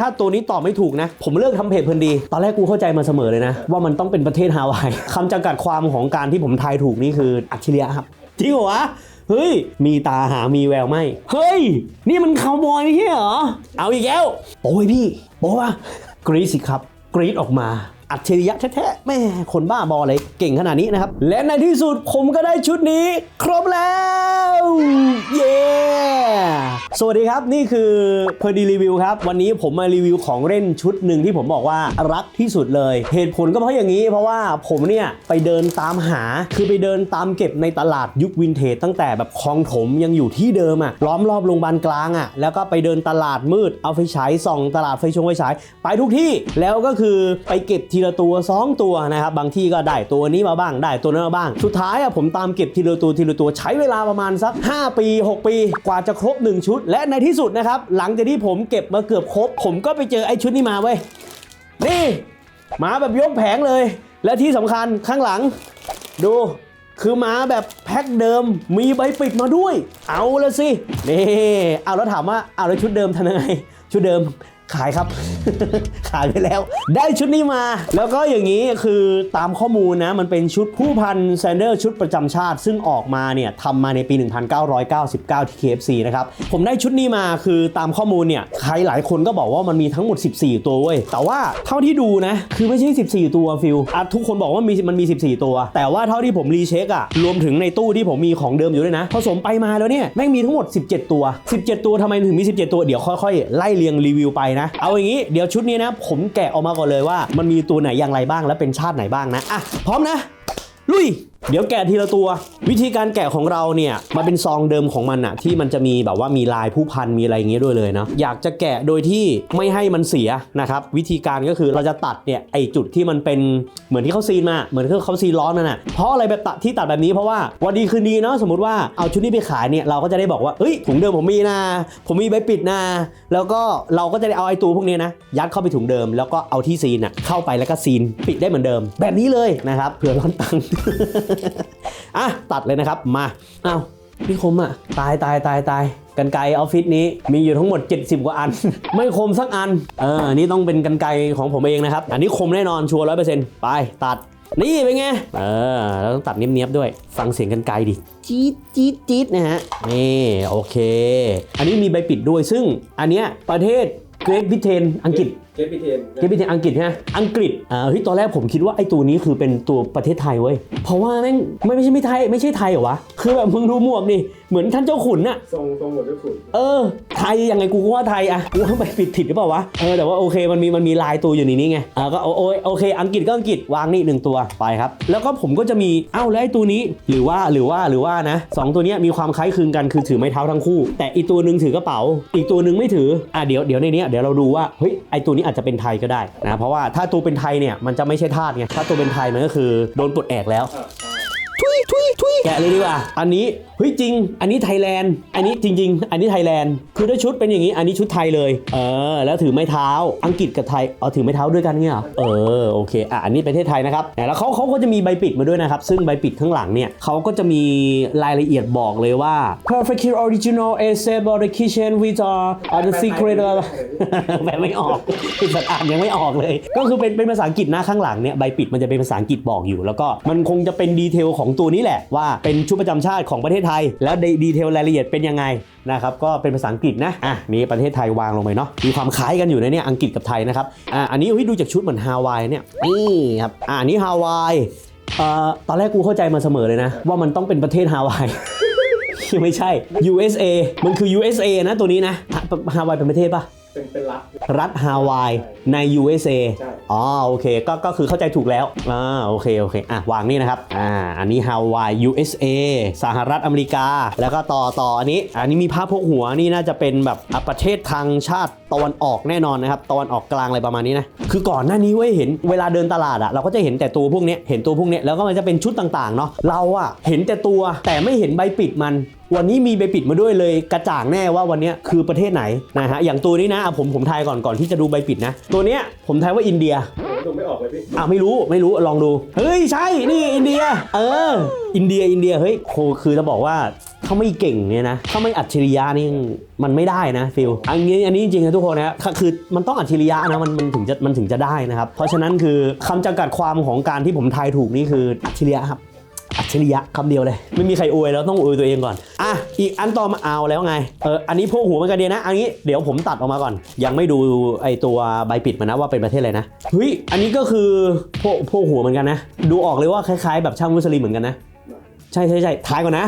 ถ้าตัวนี้ตอบไม่ถูกนะ ผมเลิกทำเพจเพลินดี ตอนแรกกูเข้าใจมาเสมอเลยนะ ว่ามันต้องเป็นประเทศฮาวายคำจำกัดความของการที่ผมทายถูกนี่คืออัจฉริยะครับจริงเหรอวะเฮ้ย มีตาหามีแววไหมเฮ้ย นี่มันคาวบอยไม่ใช่เหรอ เอาอีกแล้ว โอ้ยพี่ โอ้วะกรีดสิครับ กรีดออกมา อัจฉริยะแท้ๆแม่คนบ้าบออะไรเก่งขนาดนี้นะครับ และในที่สุดผมก็ได้ชุดนี้ ครบแล้ว เย้สวัสดีครับนี่คือเพอร์ดีรีวิวครับ วันนี้ผมมารีวิวของเล่นชุดหนึ่งที่ผมบอกว่ารักที่สุดเลย เหตุผลก็เพราะอย่างนี้ เพราะว่าผมเนี่ยไปเดินตามหาคือไปเดินตามเก็บในตลาดยุควินเทจตั้งแต่แบบคลองถมยังอยู่ที่เดิมอะล้อมรอบโรงพยาบาลกลางอะแล้วก็ไปเดินตลาดมืดเอาไฟฉายส่องตลาดไฟชงไฟฉายไปทุกที่แล้วก็คือไปเก็บทีทีละตัว 2 ตัวนะครับบางที่ก็ได้ตัวนี้มาบ้างได้ตัวนั้นมาบ้าง สุดท้ายอะผมตามเก็บทีละตัวทีละตัวใช้เวลาประมาณสัก 5 ปี 6 ปี กว่าจะครบ 1 ชุด และในที่สุดนะครับหลังจากที่ผมเก็บมาเกือบครบ ผมก็ไปเจอไอ้ชุดนี้มาเว้ยนี่มาแบบยกแผงเลย และที่สำคัญข้างหลัง ดูคือมาแบบแพ็คเดิมมีใบปิดมาด้วย เอาละสินี่เอาแล้วถามว่าเอาแล้วชุดเดิมทำยังไงชุดเดิม ขายครับ ขายไปแล้ว ได้ชุดนี้มา แล้วก็อย่างนี้คือตามข้อมูลนะ มันเป็นชุดผู้พันแซนเดอร์ชุดประจำชาติ ซึ่งออกมาเนี่ยทำมาในปี 1999 ที่ KFC นะครับ ผมได้ชุดนี้มาคือตามข้อมูลเนี่ย ใครหลายคนก็บอกว่ามันมีทั้งหมด 14 ตัวเว้ย แต่ว่าเท่าที่ดูนะ คือไม่ใช่ 14 ตัวฟิลอะทุกคนบอกว่ามีมันมี 14 ตัว แต่ว่าเท่าที่ผมรีเช็คอะรวมถึงในตู้ที่ผมมีของเดิมอยู่ด้วยนะผสมไปมาแล้วเนี่ยแม่งมีทั้งหมด 17 ตัว 17 ตัวทำไมถึงมี 17 ตัวเดี๋ยวค่อยๆไล่เรียงรีวิวไปนะ เอาอย่างนี้เดี๋ยวชุดนี้นะ ผมแกะออกมาก่อนเลยว่า มันมีตัวไหนอย่างไรบ้างและเป็นชาติไหนบ้างนะอะพร้อมนะ ลุย เดี๋ยวแกะทีละตัว วิธีการแกะของเราเนี่ยมันเป็นซองเดิมของมันอะที่มันจะมีแบบว่ามีลายผู้พันมีอะไรอย่างเงี้ยด้วยเลยเนาะอยากจะแกะโดยที่ไม่ให้มันเสียนะครับวิธีการก็คือเราจะตัดเนี่ยไอจุดที่มันเป็นเหมือนที่เขาซีนมาเหมือนที่เขาซีนล้อนั่นน่ะเพราะอะไรแบบตัดที่ตัดแบบนี้เพราะว่าวันดีคืนดีเนาะสมมติว่าเอาชุดนี้ไปขายเนี่ยเราก็จะได้บอกว่าเฮ้ยถุงเดิมผมมีนะผมมีใบปิดนะแล้วก็เราก็จะได้เอาไอตัวพวกนี้นะยัดเข้าไปถุงเดิม แล้วก็เอาที่ซีนอะเข้าไปแล้วก็ซีนปิดได้เหมือนเดิม แบบนี้เลยนะครับเผื่อร้อนตังอะตัดเลยนะครับมาอ้าวพี่คมอะตายตายตายตายกันไกออฟฟิศนี้มีอยู่ทั้งหมด 70 กว่าอัน ไม่คมสักอันเอออันนี่ต้องเป็นกันไกของผมเองนะครับ อันนี้คมแน่นอนชัวร์ร้อยเปอร์เซ็นต์ไปตัดนี่เป็นไง เออแล้วต้องตัดเนี้ยบๆด้วย ฟังเสียงกันไกรดิ จี๊ดจี๊ดจี๊ดนะฮะ นี่ โอเค อันนี้มีใบปิดด้วย ซึ่งอันเนี้ยประเทศเกรทบิเทนอังกฤษ เกมพีเทนเกมเป็นอังกฤษใช่ไหมอังกฤษอ่าเฮ้ยตอนแรกผมคิดว่าไอ้ตัวนี้คือเป็นตัวประเทศไทยเว้ยเพราะว่าแม่งไม่ไม่ใช่ไม่ไทยไม่ใช่ไทยเหรอวะคือแบบมึงดูหมวกดิเหมือนท่านเจ้าขุนน่ะ ทรงทรงหมดด้วยขุนเออ ไทยยังไงกูก็ว่าไทยอะกูว่าไปผิดผิดหรือเปล่าวะ เออแต่ว่าโอเคมันมีมันมีลายตัวอยู่ในนี้ไงอ่าก็โอโอโอเค อังกฤษก็อังกฤษวางนี่หนึ่งตัวไปครับ แล้วก็ผมก็จะมีเอ้าแล้วไอ้ตัวนี้หรือว่าหรือว่าหรือว่านะสองตัวเนี้ยมีความคล้ายคลึงกันคือถือไม้เท้าทั้งคู่ แต่อีกตัวหนึ่งถือกระเป๋า อีกตัวหนึ่งไม่ถืออะเดี๋ยวเดี๋ยวในเนี้ยเดี๋ยวเราดูว่าเฮ้ยไอ้ตัวนี้อาจจะเป็นไทยก็ได้นะเพราะว่าถ้าตัวเป็นไทยเนี่ยมันจะไม่ใช่ทาสไงถ้าตัวเป็นไทยมันก็คือโดนปลดแอกแล้ว อ่าใช่ทุ ยทุยทุยแกะเลยดีกว่า อันนี้เฮ้ยจริง อันนี้ไทยแลนด์ อันนี้จริง ๆ อันนี้ไทยแลนด์ คือถ้าชุดเป็นอย่างนี้ อันนี้ชุดไทยเลย เออ แล้วถือไม้เท้า อังกฤษกับไทย เอาถือไม้เท้าด้วยกันเงี้ยเหรอเออ โอเค อะ อันนี้ประเทศไทยนะครับ แล้วเขาเขาก็จะมีใบปิดมาด้วยนะครับ ซึ่งใบปิดข้างหลังเนี่ยเขาก็จะมีรายละเอียดบอกเลยว่า perfect original a s a b l e kitchen with a the secret แปลไม่ออกคือสัตว์อ่านยังไม่ออกเลย ก็คือเป็นเป็นภาษาอังกฤษหน้าข้างหลังเนี่ย ใบปิดมันจะเป็นภาษาอังกฤษบอกอยู่ แล้วก็มันคงจะเป็นดีเทลของตัวนี้แหละว่าเป็นชุดประจำชาติของประเทศไทย แล้วดีเทลรายละเอียดเป็นยังไงนะครับก็เป็นภาษาอังกฤษนะอะนี่ประเทศไทยวางลงไปเนาะมีความคล้ายกันอยู่ในเนี่ยอังกฤษกับไทยนะครับอะอันนี้เฮ้ยดูจากชุดเหมือนฮาวายเนี่ยนี่ครับอะนี้ฮาวายเอ่อตอนแรกกูเข้าใจมาเสมอเลยนะ ว่ามันต้องเป็นประเทศฮาวายไม่ใช่ USA มันคือ USA นะตัวนี้นะฮาวายเป็นประเทศปะ เป็นเป็นรัฐ รัฐฮาวายใน USA ใช่ อ๋อโอเคก็ก็คือเข้าใจถูกแล้วอ่าโอเคโอเคอะวางนี่นะครับอ่าอันนี้ฮาวาย USA สหรัฐอเมริกา แล้วก็ต่อต่ออันนี้ อันนี้มีภาพพกหัวนี่น่าจะเป็นแบบอะประเทศทางชาติตะวันออกแน่นอนนะครับตะวันออกกลางอะไรประมาณนี้นะคือก่อนหน้านี้เว้ยเห็นเวลาเดินตลาดอะเราก็จะเห็นแต่ตัวพวกเนี้ยเห็นตัวพวกเนี้ยแล้วก็มันจะเป็นชุดต่างๆเนาะเราอะเห็นแต่ตัวแต่ไม่เห็นใบปิดมัน วันนี้มีใบปิดมาด้วยเลยกระจ่างแน่ว่าวันเนี้ยคือประเทศไหนนะฮะอย่างตัวนี้นะอะผมผมทายก่อนก่อนที่จะดูใบปิดนะ ตัวเนี้ยผมทายว่าอินเดียผมดูไม่ออกเลยพี่อะไม่รู้ไม่รู้ลองดู เฮ้ยใช่นี่อินเดีย เออ อินเดียอินเดียเฮ้ยโคคือจะบอกว่าถ้าไม่เก่งเนี่ยนะถ้าไม่อัจฉริยะนี่มันไม่ได้นะฟิลอันนี้อันนี้จริงๆนะทุกคนนะคือมันต้องอัจฉริยะนะมันมันถึงจะมันถึงจะได้นะครับ เพราะฉะนั้นคือคำจำกัดความของการที่ผมทายถูกนี่คืออัจฉริยะครับอั จฉริยะคำเดียวเลย ไม่มีใครอวยแล้วต้องอวยตัวเองก่อนอะอีกอันต่อมาเอาแล้วไงเอออันนี้พวกหัวมันกระเดียนะ อันนี้เดี๋ยวผมตัดออกมาก่อน ยังไม่ดูไอตัวใบปิดมันนะว่าเป็นประเทศอะไรนะเฮ้ยอันนี้ก็คือพวกพวกหัวเหมือนกันนะ ดูออกเลยว่าคล้ายๆ แบบช่างมุสลิมเหมือนกันนะใช่ใช่ใช่ทายก่อนนะ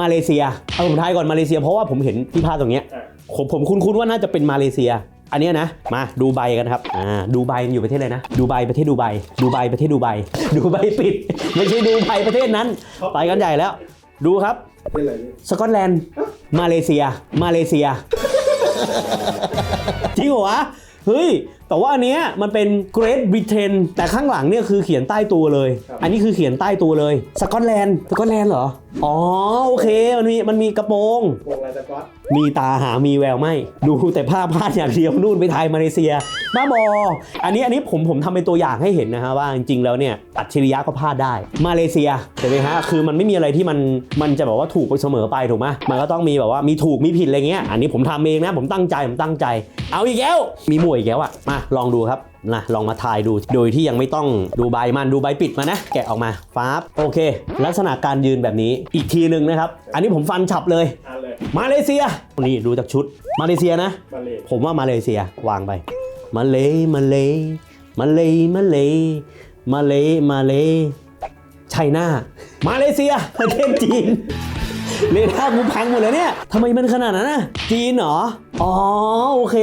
มาเลเซียเอาผมทายก่อนมาเลเซีย เพราะว่าผมเห็นที่ภาพตรงเนี้ยผมผมคุ้นๆว่าน่าจะเป็นมาเลเซีย อันเนี้ยนะ มาดูใบกันครับ อ่า ดูใบมันอยู่ประเทศอะไรนะ ดูใบประเทศดูใบ ดูใบประเทศดูใบ ดูใบปิด ไม่ใช่ดูใบประเทศนั้น ไปกันใหญ่แล้ว ดูครับเป็นอะไรพี่สกอตแลนด์ มาเลเซีย มาเลเซีย จริงเหรอวะ เฮ้ย แต่ว่าอันเนี้ยมันเป็น Great Britain แต่ข้างหลังเนี่ยคือเขียนใต้ตัวเลย อันนี้คือเขียนใต้ตัวเลยสกอตแลนด์สกอตแลนด์เหรอ อ๋อ โอเค มันมีมันมีกระโปรงวงลายสก๊อตมีตาหามีแววไหมดูแต่ภาพพลาดอย่างเดียวนู่นไปไทยมาเลเซียบ้าบอ อันนี้อันนี้ผมผมทำเป็นตัวอย่างให้เห็นนะฮะว่าจริงๆแล้วเนี่ยอัจฉริยะก็พลาดได้ มาเลเซียเห็นไหมฮะคือมันไม่มีอะไรที่มันมันจะแบบว่าถูกไปเสมอไปถูกไหมมันก็ต้องมีแบบว่ามีถูกมีผิดอะไรเงี้ยอันนี้ผมทำเองนะผมตั้งใจผมตั้งใจ เอาอีกแล้วมีหมวยอีกแล้วอะมาลองดูครับนะลองมาทายดูโดยที่ยังไม่ต้องดูใบมันดูใบปิดมานะ แกะออกมาฟ้าบโอเค ลักษณะการยืนแบบนี้อีกทีหนึ่งนะครับ อันนี้ผมฟันฉับเลยอ่านเลยมาเลเซียนี่ดูจากชุดมาเลเซียนะมาเลยผมว่ามาเลเซียวางไป มาเลมาเลมาเลมาเลมาเลมาเลไชน่ามาเลเซียประเทศจีนเรดาร์กูพังหมดเลยเนี่ยทำไมมันขนาดนั้นนะจีนเหรอ อ๋อโอเค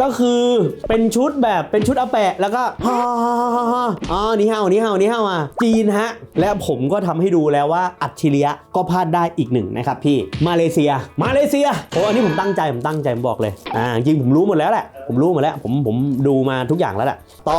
ก็คือเป็นชุดแบบเป็นชุดอาแปะแล้วก็ฮ่าฮ่าฮ่าฮ่าอ๋อนี่เฮานี่เฮานี่เฮาวอะจีนฮะ และผมก็ทำให้ดูแล้วว่าอัจฉริยะก็พลาดได้อีกหนึ่งนะครับพี่มาเลเซีย มาเลเซียโอ้อันนี้ผมตั้งใจผมตั้งใจผมบอกเลยอ่าจริงผมรู้หมดแล้วแหละผมรู้หมดแล้วผมผมดูมาทุกอย่างแล้วแหละต่อ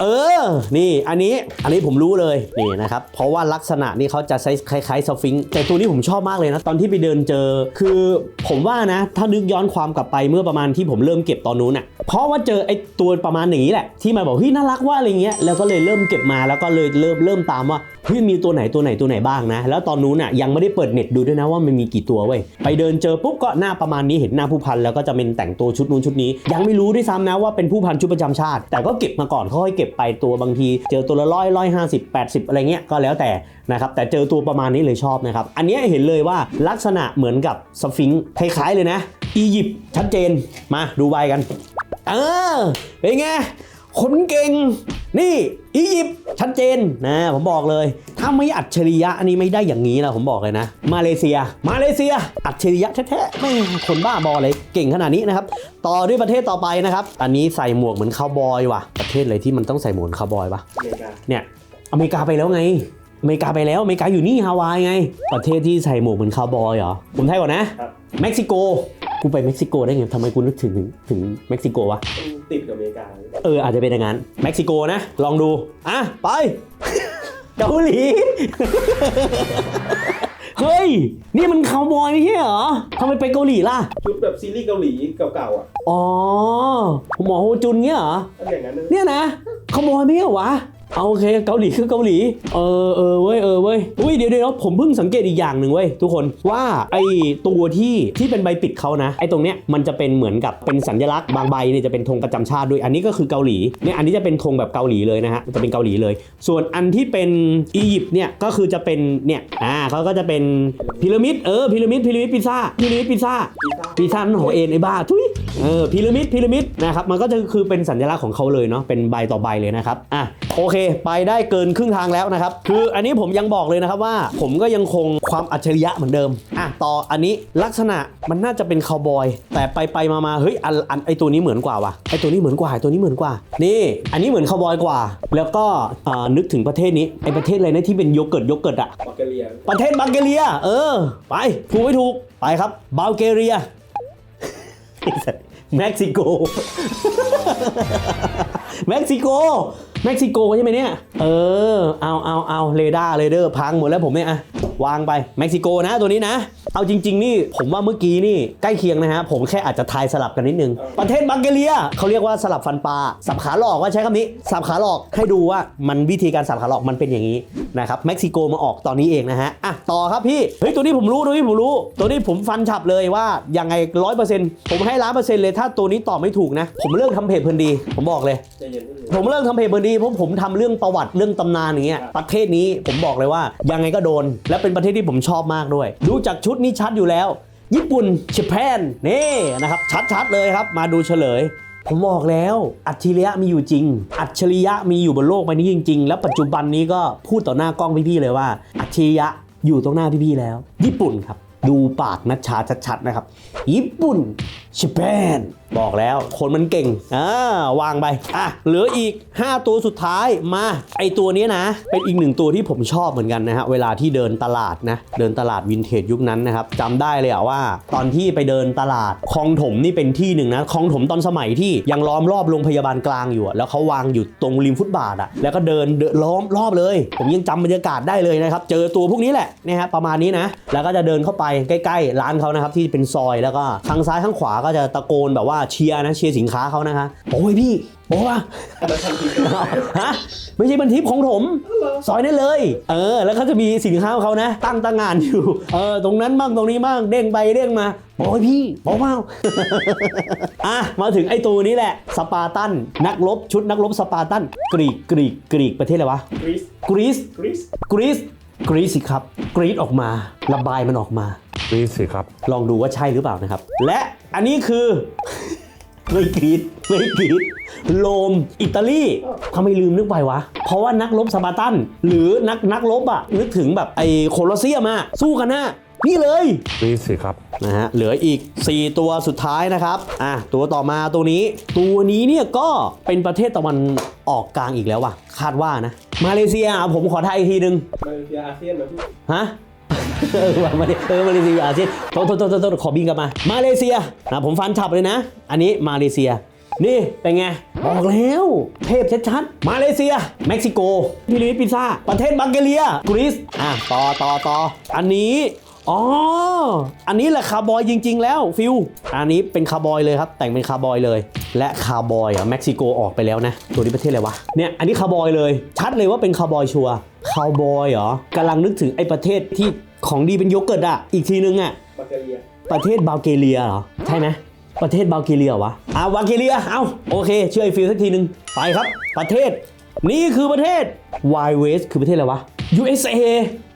เออ นี่อันนี้อันนี้ผมรู้เลยนี่นะครับ เพราะว่าลักษณะนี่เขาจะใช้คล้ายๆสฟิงค์แต่ตัวนี้ผมชอบมากเลยนะ ตอนที่ไปเดินเจอ คือผมว่านะ ถ้านึกย้อนความกลับไปเมื่อประมาณที่ผมเริ่มเก็บตอนนู้นอะเพราะว่าเจอไอ้ตัวประมาณอย่างนี้แหละ ที่มาบอกเฮ้ยน่ารักว่าอะไรเงี้ยแล้วก็เลยเริ่มเก็บมาแล้วก็เลยเริ่มเริ่มตามว่า เฮ้ยมีตัวไหนตัวไหนตัวไหนบ้างนะ แล้วตอนนู้นอะยังไม่ได้เปิดเน็ตดูด้วยนะว่ามันมีกี่ตัวเว้ยไปเดินเจอปุ๊บก็หน้าประมาณนี้เห็นหน้าผู้พันแล้วก็จะเป็นแต่งตัวชุดนู้นชุดนี้ ยังไม่รู้ด้วยซ้ำนะว่าเป็นผู้พันชุดประจำชาติ แต่ก็เก็บมาก่อนค่อยเก็บไปตัวบางที เจอตัวละร้อยร้อยห้าสิบแปดสิบอะไรเงี้ยก็แล้วแต่นะครับแต่เจอตัวประมาณนี้เลยชอบนะครับอันนี้เห็นเลยว่าลักษณะเหมือนกับสฟิงค์คล้ายๆเลยนะอียิปต์ชัดเจนมาดูใบกันเออเป็นไง คนเก่ง นี่อียิปต์ชัดเจนนะผมบอกเลย ถ้าไม่อัจฉริยะอันนี้ไม่ได้อย่างนี้นะผมบอกเลยนะ มาเลเซีย มาเลเซีย อัจฉริยะแท้ๆไม่คนบ้าบอเลยเก่งขนาดนี้นะครับต่อด้วยประเทศต่อไปนะครับอันนี้ใส่หมวกเหมือนคาวบอยว่ะประเทศอะไรที่มันต้องใส่หมวกคาวบอยวะอเมริกาเนี่ยอเมริกาไปแล้วไงอเมริกาไปแล้วอเมริกาอยู่นี่ฮาวายไง ประเทศที่ใส่หมวกเหมือนคาวบอยเหรอผมไทยก่อนนะครับเม็กซิโกกูไปเม็กซิโกได้ไงทำไมกูนึกถึงถึงถึงเม็กซิโกวะมัน ติดกับอเมริกา เอออาจจะเป็นอย่างนั้นเม็กซิโกนะ ลองดู อะ ไป เกาหลี เฮ้ย นี่มันคาวบอยไม่ใช่เหรอทำไมไปเกาหลีล่ะ ชุดแบบซีรีส์เกาหลีเก่าๆอะอ๋อหมอโฮจุนเงี้ยเหรออันอย่างนั้นนะเนี่ยนะขโมยไม่ใช่เหรอวะ เอาโอเคเกาหลีคือเกาหลี เออเออเว้ยเออเว้ยอุ้ยเดี๋ยวเดี๋ยวผมเพิ่งสังเกตอีกอย่างหนึ่งเว้ยทุกคนว่าไอตัวที่ที่เป็นใบปิดเขานะไอตรงเนี้ยมันจะเป็นเหมือนกับเป็นสัญลักษณ์บางใบเนี่ยจะเป็นธงประจำชาติด้วยอันนี้ก็คือเกาหลีเนี่ยอันนี้จะเป็นธงแบบเกาหลีเลยนะฮะจะเป็นเกาหลีเลย ส่วนอันที่เป็นอียิปต์เนี่ยก็คือจะเป็นเนี่ยอ่าเขาก็จะเป็นพีระมิดเออพีระมิดพีระมิดพิซซ่าพีระมิดพิซซ่าพิซซ่าปีซ่ามันของเอ็นไอบ้าทุยเออพีระมิดพีระมิดนะครับมันก็จะคือเป็นสัญลักษณ์ของเขาเลยเนาะเป็นใบต่อใบเลยนะครับอะโอเคไปได้เกินครึ่งทางแล้วนะครับ คืออันนี้ผมยังบอกเลยนะครับว่า ผมก็ยังคงความอัจฉริยะเหมือนเดิม อะ ต่ออันนี้ลักษณะมันน่าจะเป็นคาวบอย แต่ไปไปมามาเฮ้ยอันอันไอตัวนี้เหมือนกว่าว่ะไอตัวนี้เหมือนกว่าไอตัวนี้เหมือนกว่า นี่ อันนี้เหมือนคาวบอยกว่า แล้วก็อ่านึกถึงประเทศนี้ไอประเทศอะไรนะที่เป็นโยเกิร์ตโยเกิร์ตอะบัลแกเรีย ประเทศบัลแกเรีย เออ ไปถูกไม่ถูกไปครับบัลแกเรียเม็กซิโก เม็กซิโก เม็กซิโกใช่ไหมเนี่ย เออ เอาเอาเอาเรดาร์เรเดอร์พังหมดแล้วผมเนี่ยอะ วางไปเม็กซิโกนะตัวนี้นะ เอาจริง ๆ นี่ผมว่าเมื่อกี้นี่ใกล้เคียงนะฮะ ผมแค่อาจจะทายสลับกันนิดนึง ประเทศบังเกเลียเขาเรียกว่าสลับฟันปลาสับขาหลอกว่าใช้คำนี้สับขาหลอกให้ดูว่ามันวิธีการสับขาหลอกมันเป็นอย่างนี้นะครับเม็กซิโกมาออกตอนนี้เองนะฮะอะต่อครับพี่เฮ้ยตัวนี้ผมรู้ตัวนี้ผมรู้ ตัวนี้ผมฟันฉับเลยว่ายังไงร้อยเปอร์เซ็นต์ผมให้ล้านเปอร์เซ็นต์เลยถ้าตัวนี้ตอบไม่ถูกนะ ผมเลิกทำเพจเพลินดี ผมบอกเลยผมเริ่มทำเพจเพลินดีเพราะผมทำเรื่องประวัติเรื่องตำนานอย่างเงี้ยประเทศนี้ผมบอกเลยว่ายังไงก็โดนและเป็นประเทศที่ผมชอบมากด้วย ดูจากชุดนี้ชัดอยู่แล้ว ญี่ปุ่นญี่ปุ่นนี่นะครับ ชัดๆเลยครับ มาดูเฉลย ผมบอกแล้ว อัจฉริยะมีอยู่จริง อัจฉริยะมีอยู่บนโลกใบนี้จริง ๆ แล้วปัจจุบันนี้ก็พูดต่อหน้ากล้องพี่ๆเลยว่า อัจฉริยะอยู่ตรงหน้าพี่ๆแล้ว ญี่ปุ่นครับ ดูปากนัชชาชัดๆนะครับ ญี่ปุ่นญี่ปุ่นบอกแล้วคนมันเก่งอ่าวางไปอะเหลืออีก 5 ตัวสุดท้ายมาไอตัวนี้นะ เป็นอีกหนึ่งตัวที่ผมชอบเหมือนกันนะฮะเวลาที่เดินตลาดนะ เดินตลาดวินเทจยุคนั้นนะครับจำได้เลยอะว่า ตอนที่ไปเดินตลาดคลองถมนี่เป็นที่หนึ่งนะคลองถมตอนสมัยที่ยังล้อมรอบโรงพยาบาลกลางอยู่แล้วเขาวางอยู่ตรงริมฟุตบาทอะแล้วก็เดินเดล้อมรอบเลย ผมยังจำบรรยากาศได้เลยนะครับเจอตัวพวกนี้แหละนะฮะประมาณนี้นะแล้วก็จะเดินเข้าไปใกล้ ๆ ร้านเขานะครับที่เป็นซอยแล้วก็ทางซ้ายข้างขวาก็จะตะโกนแบบว่าเชียร์นะเชียร์สินค้าเขานะคะโอ้ยพี่โอ้ว่ะแต่มันทำทีฮะไม่ใช่บันทิปของผมซอยนั้นเลย เออ แล้วเขาจะมีสินค้าของเขานะ ตั้งตั้งงานอยู่ เออ ตรงนั้นบ้างตรงนี้บ้างเด้งไปเด้งมาโอ้ยพี่บอกว่าอะ มาถึงไอ้ตัวนี้แหละ สปาร์ตัน นักรบชุดนักรบสปาร์ตัน กรีกกรีกกรีกประเทศอะไรวะ กรีซกรีซกรีซ กรีซกรีซสิครับ กรีซออกมาระบายมันออกมารีดสิครับ ลองดูว่าใช่หรือเปล่านะครับ และอันนี้คือ ไม่กรีดไม่กรีดโลมอิตาลีทำไมลืมนึกไปวะ เพราะว่านักรบสปาร์ตัน หรือนักนักรบอะนึกถึงแบบไอ้โคลอสเซียมอะสู้กันนะนี่เลยรีดสิครับนะฮะเหลืออีก 4 ตัวสุดท้ายนะครับอะตัวต่อมาตัวนี้ ตัวนี้เนี่ยก็เป็นประเทศตะวันออกกลางอีกแล้วว่ะ คาดว่านะ มาเลเซียอะผมขอทายอีกทีนึงมาเลเซียอาเซียนนะพี่ฮะเออว่ะมาเลเออมาเลเซียอาเซียนโทษโทษโทษโทษโทษขอบินกลับมามาเลเซียนะผมฟันฉับเลยนะ อันนี้มาเลเซีย นี่เป็นไงบอกแล้ว เทพชัดๆมาเลเซีย เม็กซิโกพิลิปินซ่าประเทศบังเกเลียกรีซอะต่อต่อต่ออันนี้ อ๋อ อันนี้แหละคาร์บอยจริง ๆ แล้วฟิว อันนี้เป็นคาร์บอยเลยครับ แต่งเป็นคาร์บอยเลย และคาร์บอยอะเม็กซิโกออกไปแล้วนะ ตัวนี้ประเทศอะไรวะ เนี่ย อันนี้คาร์บอยเลย ชัดเลยว่าเป็นคาร์บอยชัวร์คาร์บอยเหรอกำลังนึกถึงไอ้ประเทศที่ของดีเป็นโยเกิร์ตอะ อีกทีนึงอะบัลแกเรียประเทศบัลแกเรียเหรอ ใช่ไหมประเทศบัลแกเรียวะอ่าบัลแกเรีย เอาโอเค เชื่อไอ้ฟิลสักทีหนึ่งไปครับ ประเทศ นี่คือประเทศ Y West คือประเทศอะไรวะ USA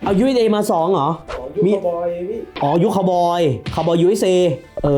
เอา USA มา2เหรอของยูมีคาบอยพี่อ๋อยุคคาร์บอยคาร์บอย USA เอ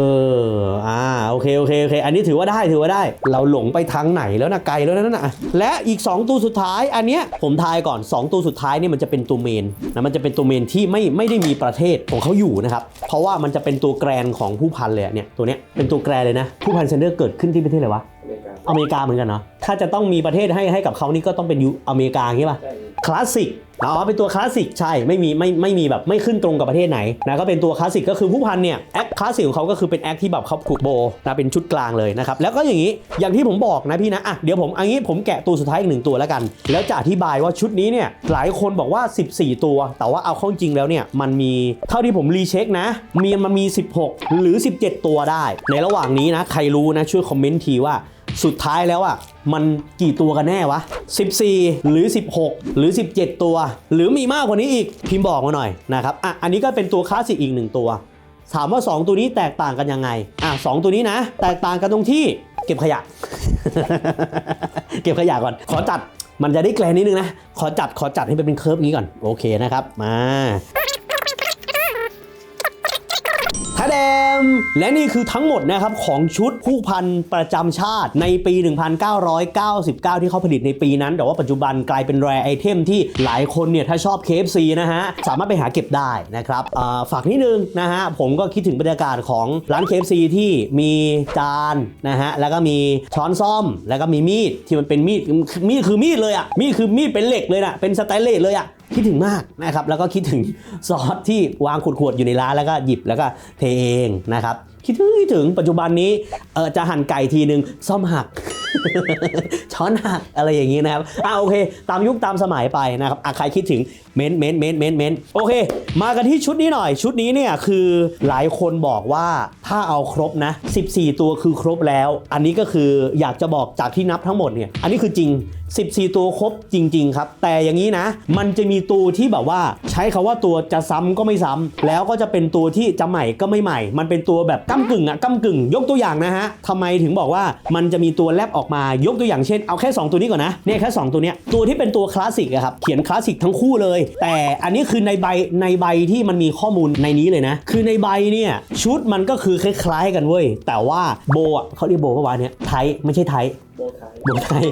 อ อ่า โอเค โอเค โอเค อันนี้ถือว่าได้ถือว่าได้ เราหลงไปทางไหนแล้วนะไกลแล้วนะนั่นนะและอีก 2 ตัวสุดท้าย อันเนี้ยผมทายก่อน 2 ตัวสุดท้ายเนี่ยมันจะเป็นตัวเมนนะมันจะเป็นตัวเมนที่ไม่ไม่ได้มีประเทศของเขาอยู่นะครับ เพราะว่ามันจะเป็นตัวแกรนของผู้พันเลยอะเนี่ยตัวเนี้ยเป็นตัวแกรนเลยนะ ผู้พันเซนเดอร์เกิดขึ้นที่ประเทศอะไรวะ อเมริกาอเมริกาเหมือนกันเนาะถ้าจะต้องมีประเทศให้ให้กับเขานี่ก็ต้องเป็นยูอเมริกาอย่างงี้ป่ะใช่ คลาสสิกอ๋อเป็นตัวคลาสสิกใช่ไม่มีไม่ไม่มีแบบไม่ขึ้นตรงกับประเทศไหนนะก็เป็นตัวคลาสสิกก็คือผู้พันเนี่ยแอคคลาสสิกของเขาก็คือเป็นแอคที่แบบเขาผูกโบนะเป็นชุดกลางเลยนะครับแล้วก็อย่างนี้อย่างที่ผมบอกนะพี่นะอะเดี๋ยวผมอันนี้ผมแกะตัวสุดท้ายอีกหนึ่งตัวแล้วกัน แล้วจะอธิบายว่าชุดนี้เนี่ยหลายคนบอกว่า 14 ตัว แต่ว่าเอาเข้าจริงแล้วเนี่ยมันมีเท่าที่ผมรีเช็คนะมีมันมี 16 หรือ 17 ตัวได้ ในระหว่างนี้นะใครรู้นะช่วยคอมเมนต์ทีว่า สุดท้ายแล้วอะมันกี่ตัวกันแน่วะ 14 หรือ 16 หรือ 17 ตัว หรือมีมากกว่านี้อีกพิมพ์บอกมาหน่อยนะครับอะอันนี้ก็เป็นตัวคลาสสิกอีกหนึ่งตัว ถามว่า 2 ตัวนี้แตกต่างกันยังไงอะสองตัวนี้นะ แตกต่างกันตรงที่เก็บขยะ เก็บขยะก่อน ขอจัดมันจะได้แกลนนิดนึงนะ ขอจัดขอจัดให้มันเป็นเคิร์ฟนี้ก่อน โอเคนะครับ มา มและนี่คือทั้งหมดนะครับของชุดผู้พันประจำชาติในปี 1999 ที่เขาผลิตในปีนั้น แต่ว่าปัจจุบันกลายเป็นแรไอเทมที่หลายคนเนี่ยถ้าชอบ KFC นะฮะ สามารถไปหาเก็บได้นะครับฝากนิดนึงนะฮะ ผมก็คิดถึงบรรยากาศของร้าน KFC ที่มีจานนะฮะ แล้วก็มีช้อนซ่อมแล้วก็มีมีดที่มันเป็นมีดมีดคือมีดเลยอะมีดคือมีดเป็นเหล็กเลยนะเป็นสแตนเลสเลยอะ คิดถึงมากนะครับแล้วก็คิดถึงซอสที่วางขวดๆอยู่ในร้านแล้วก็หยิบแล้วก็เทเองนะครับคิดถึงคิดถึงปัจจุบันนี้เออจะหั่นไก่ทีนึงซ่อมหัก ช้อนหักอะไรอย่างนี้นะครับอ่าโอเค ตามยุคตามสมัยไปนะครับอะใครคิดถึงเม้นเม้นเม้นเม้นเม้นโอเค มากันที่ชุดนี้หน่อย ชุดนี้เนี่ยคือหลายคนบอกว่าถ้าเอาครบนะ 14 ตัวคือครบแล้ว อันนี้ก็คืออยากจะบอกจากที่นับทั้งหมดเนี่ยอันนี้คือจริง 14 ตัวครบจริง ๆ ครับ แต่อย่างนี้นะ มันจะมีตัวที่แบบว่าใช้คาว่าตัวจะซ้ำก็ไม่ซ้ำแล้วก็จะเป็นตัวที่จะใหม่ก็ไม่ใหม่ มันเป็นตัวแบบก้ากึ่งอะก้ากึ่ง ยกตัวอย่างนะฮะทำไมถึงบอกว่ามันจะมีตัวแลบออกมายกตัวอย่างเช่นเอาแค่ 2 ตัวนี้ก่อนนะเนี่ยแค่ 2 ตัวเนี้ยตัวที่เป็นตัวคลาสสิกอะครับเขียนคลาสสิกทั้งคู่เลย แต่อันนี้คือในใบในใบที่มันมีข้อมูลในนี้เลยนะ คือในใบเนี่ยชุดมันก็คือคล้ายๆกันเว้ยแต่ว่าโบอะเขาเรียกโบปะวะเนี่ยไทยไม่ใช่ไทยโบไทยโบไทย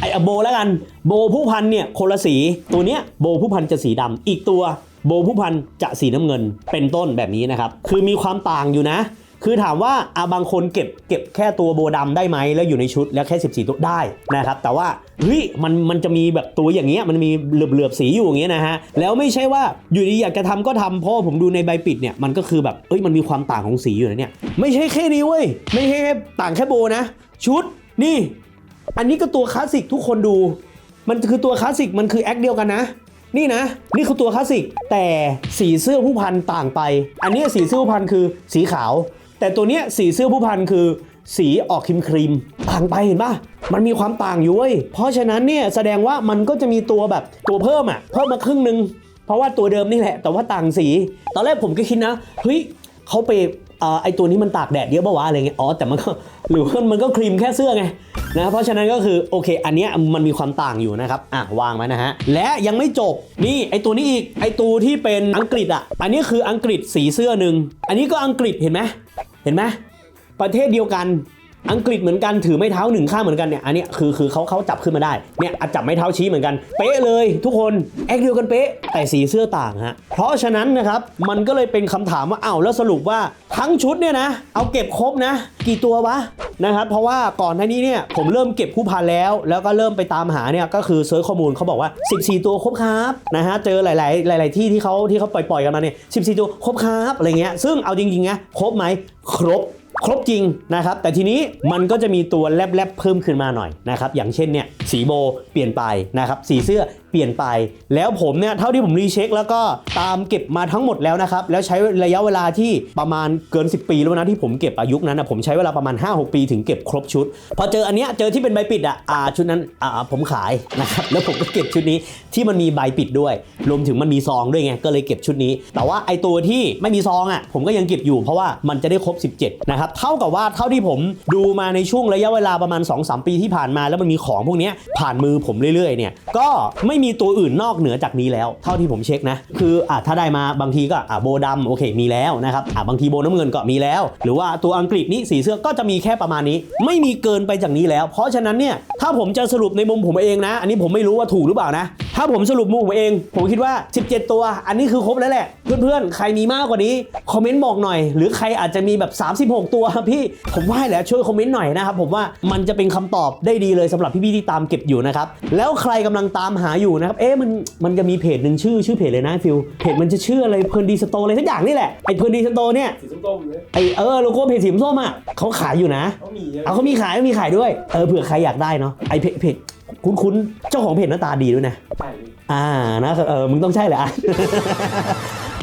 ไออโบแล้วกันโบผู้พันเนี่ยคนละสีตัวเนี้ยโบผู้พันจะสีดำอีกตัวโบผู้พันจะสีน้ำเงินเป็นต้นแบบนี้นะครับ คือมีความต่างอยู่นะ คือถามว่าอาบางคนเก็บเก็บแค่ตัวโบดำได้ไหมแล้วอยู่ในชุดแล้วแค่ 14 ตัวได้นะครับ แต่ว่าเฮ้ยมันมันจะมีแบบตัวอย่างเงี้ยมันมีเหลือบเหลือบๆสีอยู่อย่างเงี้ยนะฮะแล้วไม่ใช่ว่าอยู่ดีอยากจะทำก็ทำเพราะผมดูในใบปิดเนี่ยมันก็คือแบบเอ้ยมันมีความต่างของสีอยู่นะเนี่ยไม่ใช่แค่นี้เว้ยไม่ใช่แค่ต่างแค่โบนะ ชุดนี่ อันนี้ก็ตัวคลาสสิกทุกคนดู มันคือตัวคลาสสิกมันคือแอคเดียวกันนะนี่นะ นี่คือตัวคลาสสิก แต่สีเสื้อผู้พันต่างไป อันนี้สีเสื้อผู้พันคือสีขาว แต่ตัวเนี้ยสีเสื้อผู้พันคือสีออกครีมครีมต่างไปเห็นปะมันมีความต่างอยู่เว้ยเพราะฉะนั้นเนี่ยแสดงว่ามันก็จะมีตัวแบบตัวเพิ่มอะเพิ่มมาครึ่งหนึ่งเพราะว่าตัวเดิมนี่แหละ แต่ว่าต่างสี ตอนแรกผมก็คิดนะเฮ้ยเขาไปอ่อไอตัวนี้มันตากแดดเยอะปะวะอะไรเงี้ย อ๋อ แต่มันก็หรือว่ามันก็ครีมแค่เสื้อไงนะ เพราะฉะนั้นก็คือโอเค อันเนี้ยมันมีความต่างอยู่นะครับ อะวางไว้นะฮะ และยังไม่จบ นี่ไอตัวนี้อีก ไอตัวที่เป็นอังกฤษอะ อันนี้คืออังกฤษสีเสื้อหนึ่ง อันนี้ก็อังกฤษเห็นไหม เห็นไหมประเทศเดียวกัน อังกฤษเหมือนกันถือไม้เท้าหนึ่งข้างเหมือนกันเนี่ยอันนี้คือคือเขาเขาจับขึ้นมาได้เนี่ยจับไม้เท้าชี้เหมือนกันเป๊ะเลยทุกคนแอคเดียวกันเป๊ะแต่สีเสื้อต่างฮะเพราะฉะนั้นนะครับมันก็เลยเป็นคำถามว่าอ้าวแล้วสรุปว่าทั้งชุดเนี่ยนะเอาเก็บครบนะ กี่ตัววะนะครับเพราะว่าก่อนหน้านี้เนี่ยผมเริ่มเก็บผู้พันแล้ว แล้วก็เริ่มไปตามหาเนี่ยก็คือเซิร์ชข้อมูลเขาบอกว่า 14 ตัวครบครับนะฮะเจอหลาย ๆ หลาย ๆ ที่ที่เขาที่เขาปล่อยๆกันมาเนี่ย14 ตัวครบครับอะไรเงี้ยซึ่งเอาจริงๆนะครบไหมครบ ครบจริงนะครับ แต่ทีนี้มันก็จะมีตัวแลบๆเพิ่มขึ้นมาหน่อยนะครับ อย่างเช่นเนี่ยสีโบเปลี่ยนไปนะครับ สีเสื้อ เปลี่ยนไป แล้วผมเนี่ยเท่าที่ผมรีเช็คแล้วก็ตามเก็บมาทั้งหมดแล้วนะครับ แล้วใช้ระยะเวลาที่ประมาณเกิน 10 ปีแล้วนะที่ผมเก็บอายุนั้นนะผมใช้เวลาประมาณ 5-6 ปีถึงเก็บครบชุด พอเจออันเนี้ยเจอที่เป็นใบปิดอะอ่าชุดนั้นอ่าผมขายนะครับแล้วผมก็เก็บชุดนี้ที่มันมีใบปิดด้วย รวมถึงมันมีซองด้วยไงก็เลยเก็บชุดนี้ แต่ว่าไอตัวที่ไม่มีซองอะผมก็ยังเก็บอยู่เพราะว่ามันจะได้ครบ 17นะครับเท่ากับว่าเท่าที่ผมดูมาในช่วงระยะเวลาประมาณ 2-3 ปีที่ผ่านมา แล้วมันมีของพวกนี้ผ่านมือผมเรื่อยๆเนี่ยก็ไม่มีตัวอื่นนอกเหนือจากนี้แล้ว เท่าที่ผมเช็คนะ คืออะถ้าได้มาบางทีก็อะโบดำโอเคมีแล้วนะครับอะบางทีโบน้ำเงินก็มีแล้ว หรือว่าตัวอังกฤษนี่สีเสื้อก็จะมีแค่ประมาณนี้ ไม่มีเกินไปจากนี้แล้ว เพราะฉะนั้นเนี่ยถ้าผมจะสรุปในมุมผมเองนะ อันนี้ผมไม่รู้ว่าถูกหรือเปล่านะ ถ้าผมสรุปมุมผมเอง ผมคิดว่า 17 ตัว อันนี้คือครบแล้วแหละ เพื่อนๆ ใครมีมากกว่านี้คอมเมนต์บอกหน่อย หรือใครอาจจะมีแบบ 36 ตัวพี่ผมว่าให้แหละช่วยคอมเมนต์หน่อยนะครับผมว่ามันจะเป็นคำตอบได้ดีเลยสำหรับพี่ๆที่ตามเก็บอยู่นะครับแล้วใครกำลังตามหาอยู่นะครับ เอ๊ะมันมันจะมีเพจหนึ่งชื่อชื่อเพจเลยนะฟิลเพจมันจะชื่ออะไรเพลินดีสโตอะไรสักอย่างนี่แหละไอ้เพลินดีสโตเนี่ยสีส้มๆเลยไอเออโลโก้เพจสีส้มอะเขาขายอยู่นะเขามีเยอะเอาเขามีขายเขามีขายด้วยเออเผื่อใครอยากได้เนาะไอเพจเพจคุ้นๆเจ้าของเพจหน้าตาดีด้วยนะใช่พี่อ่านะเออมึงต้องใช่แหละอะ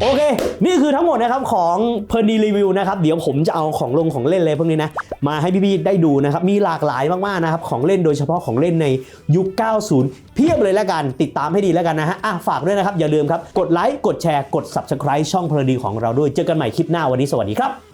โอเค นี่คือทั้งหมดนะครับของเพลินดีรีวิวนะครับ เดี๋ยวผมจะเอาของลงของเล่นเลยพวกนี้นะ มาให้พี่ๆได้ดูนะครับ มีหลากหลายมากๆนะครับ ของเล่นโดยเฉพาะของเล่นในยุค 90 เพียบเลยแล้วกัน ติดตามให้ดีแล้วกันนะฮะอะฝากด้วยนะครับ อย่าลืมครับ กดไลค์ กดแชร์ กด subscribe ช่องเพลินดีของเราด้วย เจอกันใหม่คลิปหน้าวันนี้ สวัสดีครับ